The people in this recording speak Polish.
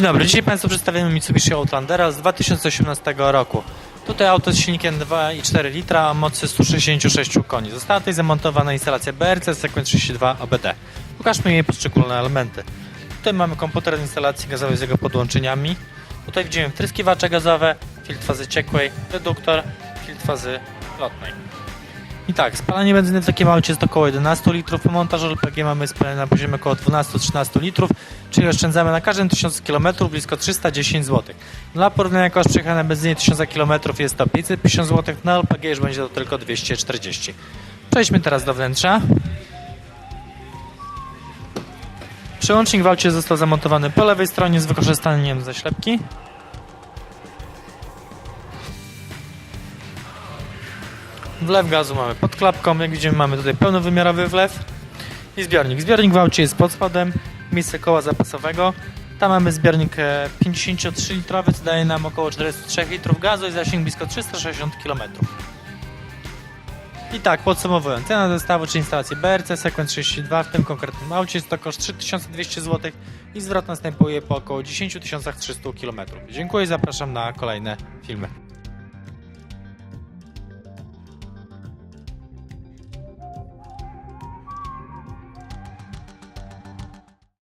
Dzień dobry, dzisiaj Państwu przedstawiamy Mitsubishi Outlandera z 2018 roku. Tutaj auto z silnikiem 2,4 litra o mocy 166 koni. Została tutaj zamontowana instalacja BRC Sequence 32 OBD. Pokażmy jej poszczególne elementy. Tutaj mamy komputer instalacji gazowej z jego podłączeniami. Tutaj widzimy wtryskiwacze gazowe, filtr fazy ciekłej, reduktor, filtr fazy lotnej. I tak, spalanie benzyny w takim aucie jest około 11 litrów, po montażu LPG mamy spalanie na poziomie około 12-13 litrów, czyli oszczędzamy na każdym 1000 km blisko 310 zł. Dla porównania koszt przejechania na benzynie 1000 km jest to 550 zł, na LPG już będzie to tylko 240. Przejdźmy teraz do wnętrza. Przełącznik w aucie został zamontowany po lewej stronie z wykorzystaniem zaślepki. Wlew gazu mamy pod klapką, jak widzimy mamy tutaj pełnowymiarowy wlew i zbiornik. Zbiornik w aucie jest pod spodem, miejsce koła zapasowego. Tam mamy zbiornik e, 53-litrowy, co daje nam około 43 litrów gazu i zasięg blisko 360 km. I tak, podsumowując, cena zestawu czy instalacji BRC Sequence 32 w tym konkretnym aucie jest to koszt 3200 zł i zwrot następuje po około 10 300 km. Dziękuję i zapraszam na kolejne filmy.